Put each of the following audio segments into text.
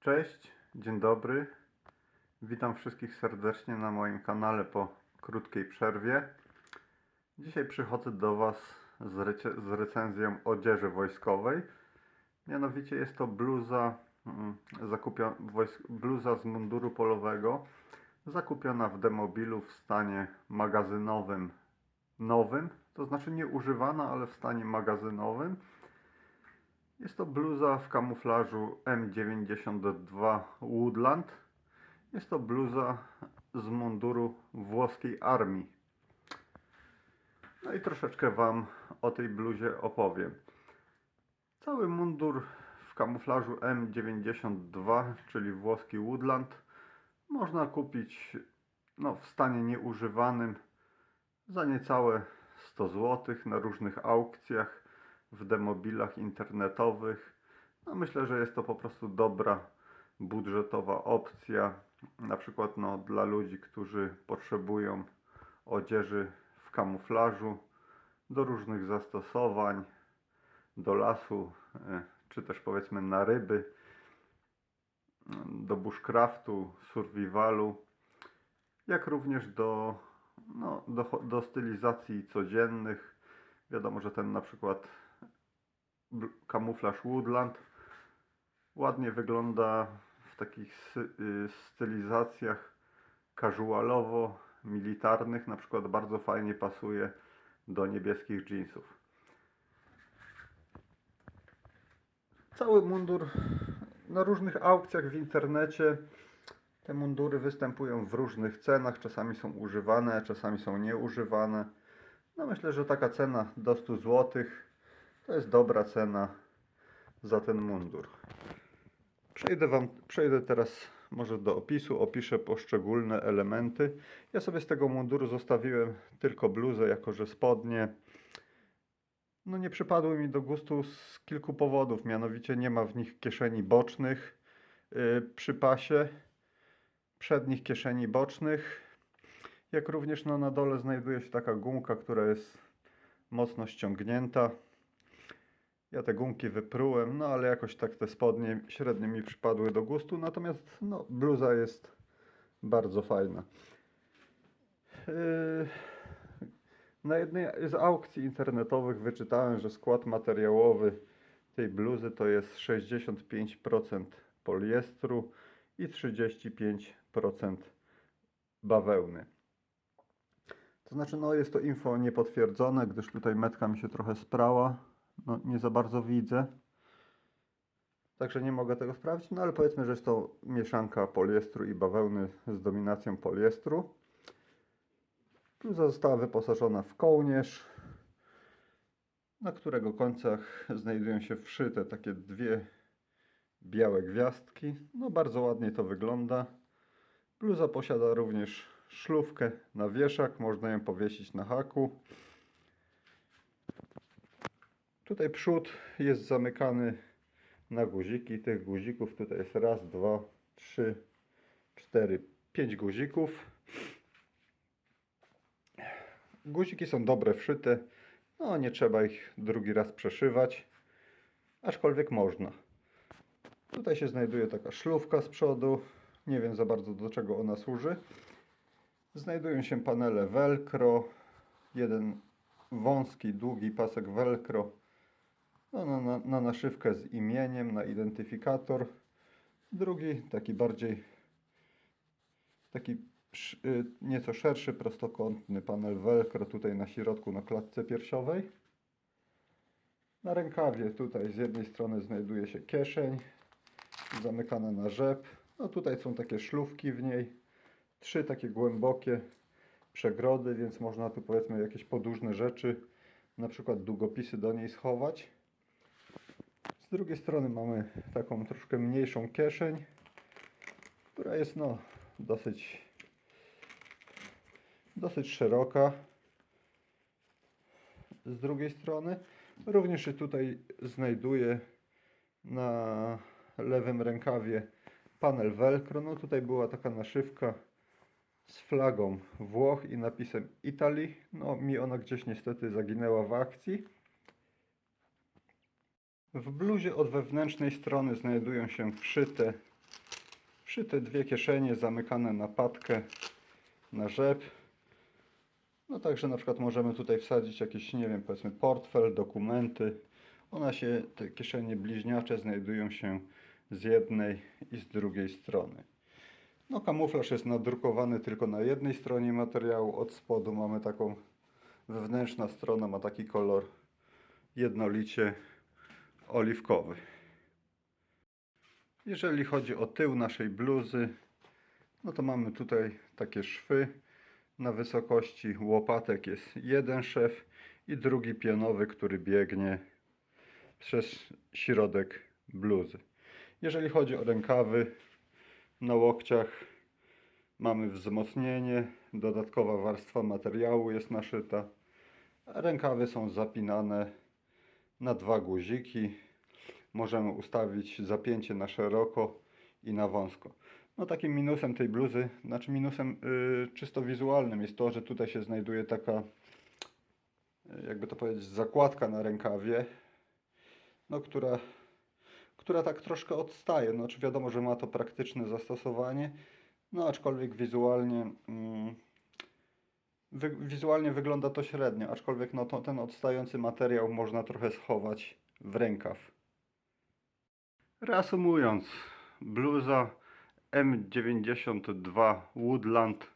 Cześć, dzień dobry. Witam wszystkich serdecznie na moim kanale po krótkiej przerwie. Dzisiaj przychodzę do Was z, z recenzją odzieży wojskowej. Mianowicie jest to bluza, mm, bluza z munduru polowego, zakupiona w demobilu w stanie magazynowym nowym, to znaczy nie używana, ale w stanie magazynowym. Jest to bluza w kamuflażu M92 Woodland. Jest to bluza z munduru włoskiej armii. No i troszeczkę Wam o tej bluzie opowiem. Cały mundur w kamuflażu M92, czyli włoski Woodland, można kupić no, w stanie nieużywanym za niecałe 100 zł na różnych aukcjach w demobilach internetowych. No myślę, że jest to po prostu dobra budżetowa opcja, na przykład no, dla ludzi, którzy potrzebują odzieży w kamuflażu do różnych zastosowań, do lasu, e, czy też powiedzmy na ryby, do bushcraftu, survivalu, jak również do, no, do, do stylizacji codziennych. Wiadomo, że ten na przykład kamuflaż Woodland ładnie wygląda w takich y, stylizacjach casualowo-militarnych. Na przykład bardzo fajnie pasuje do niebieskich jeansów. Cały mundur na różnych aukcjach w internecie. Te mundury występują w różnych cenach. Czasami są używane, czasami są nieużywane. No myślę, że taka cena do 100 zł to jest dobra cena za ten mundur. Przejdę, wam, przejdę teraz może do opisu, opiszę poszczególne elementy. Ja sobie z tego munduru zostawiłem tylko bluzę, jako że spodnie no nie przypadły mi do gustu z kilku powodów. Mianowicie nie ma w nich kieszeni bocznych yy, przy pasie, przednich kieszeni bocznych, jak również no, na dole znajduje się taka gumka, która jest mocno ściągnięta. Ja te gumki wyprułem, no ale jakoś tak te spodnie średnio mi przypadły do gustu. Natomiast no, bluza jest bardzo fajna. Yy, Na jednej z aukcji internetowych wyczytałem, że skład materiałowy tej bluzy to jest 65% poliestru i 35% bawełny. To znaczy, no jest to info niepotwierdzone, gdyż tutaj metka mi się trochę sprała. No nie za bardzo widzę. Także nie mogę tego sprawdzić, no ale powiedzmy, że jest to mieszanka poliestru i bawełny z dominacją poliestru. Bluza została wyposażona w kołnierz, na którego końcach znajdują się wszyte takie dwie białe gwiazdki. No bardzo ładnie to wygląda. Bluza posiada również szlufkę na wieszak, można ją powiesić na haku. Tutaj przód jest zamykany na guziki. Tych guzików tutaj jest raz, dwa, trzy, cztery, pięć guzików. Guziki są dobre wszyte. No nie trzeba ich drugi raz przeszywać. Aczkolwiek można. Tutaj się znajduje taka szlufka z przodu. Nie wiem za bardzo do czego ona służy. Znajdują się panele velcro. Jeden wąski, długi pasek velcro no, na, na, na naszywkę z imieniem, na identyfikator. Drugi taki bardziej taki y, nieco szerszy, prostokątny panel velcro tutaj na środku na klatce piersiowej. Na rękawie tutaj z jednej strony znajduje się kieszeń zamykana na rzep. No tutaj są takie szlufki w niej. Trzy takie głębokie przegrody, więc można tu powiedzmy jakieś podłużne rzeczy, na przykład długopisy do niej schować. Z drugiej strony mamy taką troszkę mniejszą kieszeń, która jest no dosyć dosyć szeroka. Z drugiej strony również się tutaj znajduje na lewym rękawie panel velcro. No tutaj była taka naszywka z flagą Włoch i napisem Italy. No mi ona gdzieś niestety zaginęła w akcji. W bluzie od wewnętrznej strony znajdują się wszyte Wszyte dwie kieszenie zamykane na patkę, na rzep. No także na przykład możemy tutaj wsadzić jakiś, nie wiem, powiedzmy portfel, dokumenty. One się, te kieszenie bliźniacze znajdują się z jednej i z drugiej strony. No kamuflaż jest nadrukowany tylko na jednej stronie materiału. Od spodu mamy taką, wewnętrzna strona ma taki kolor jednolicie oliwkowy. Jeżeli chodzi o tył naszej bluzy, no to mamy tutaj takie szwy na wysokości łopatek jest jeden szef i drugi pionowy, który biegnie przez środek bluzy. Jeżeli chodzi o rękawy, na łokciach mamy wzmocnienie, dodatkowa warstwa materiału jest naszyta. Rękawy są zapinane na dwa guziki. Możemy ustawić zapięcie na szeroko i na wąsko. No takim minusem tej bluzy, znaczy minusem yy, czysto wizualnym jest to, że tutaj się znajduje taka, yy, jakby to powiedzieć, zakładka na rękawie, no która, która tak troszkę odstaje. No czy wiadomo, że ma to praktyczne zastosowanie, no aczkolwiek wizualnie, mm, wy, wizualnie wygląda to średnio, aczkolwiek no to, ten odstający materiał można trochę schować w rękaw. Reasumując, bluza M92 Woodland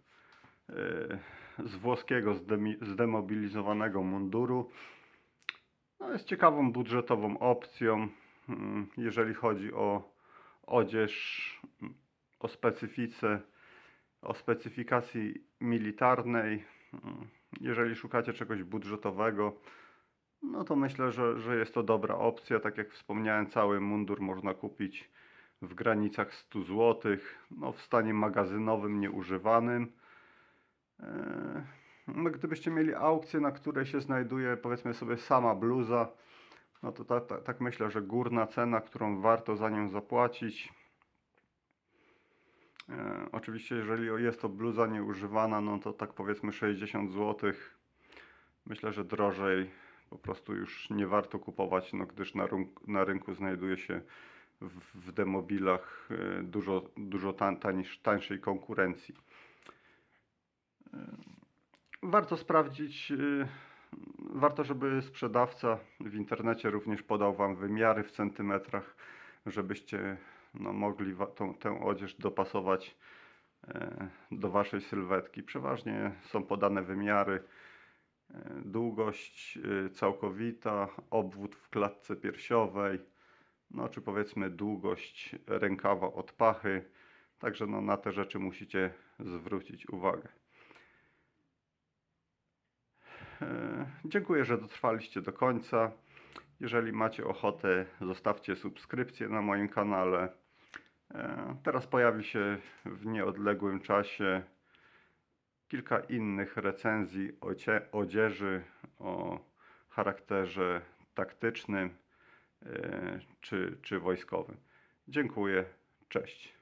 yy, z włoskiego zdemi- zdemobilizowanego munduru. No, jest ciekawą budżetową opcją, mm, jeżeli chodzi o odzież, mm, o specyfice, o specyfikacji militarnej. Jeżeli szukacie czegoś budżetowego, no to myślę, że, że jest to dobra opcja. Tak jak wspomniałem, cały mundur można kupić w granicach 100 zł, no w stanie magazynowym, nieużywanym. Eee, No, gdybyście mieli aukcję, na której się znajduje powiedzmy sobie sama bluza, no to tak, tak, tak myślę, że górna cena, którą warto za nią zapłacić. Eee, Oczywiście, jeżeli jest to bluza nieużywana, no to tak powiedzmy 60 zł. Myślę, że drożej po prostu już nie warto kupować, no gdyż na, rynku- na rynku znajduje się w, w demobilach e, dużo, dużo tań, tańsz, tańszej konkurencji. E, Warto sprawdzić, e, warto, żeby sprzedawca w internecie również podał Wam wymiary w centymetrach, żebyście no, mogli tą, tę odzież dopasować e, do Waszej sylwetki. Przeważnie są podane wymiary e, długość e, całkowita, obwód w klatce piersiowej, no czy powiedzmy długość rękawa od pachy. Także no, na te rzeczy musicie zwrócić uwagę. Dziękuję, że dotrwaliście do końca. Jeżeli macie ochotę, zostawcie subskrypcję na moim kanale. Teraz pojawi się w nieodległym czasie kilka innych recenzji odzieży o charakterze taktycznym e, czy, czy wojskowym. Dziękuję, cześć.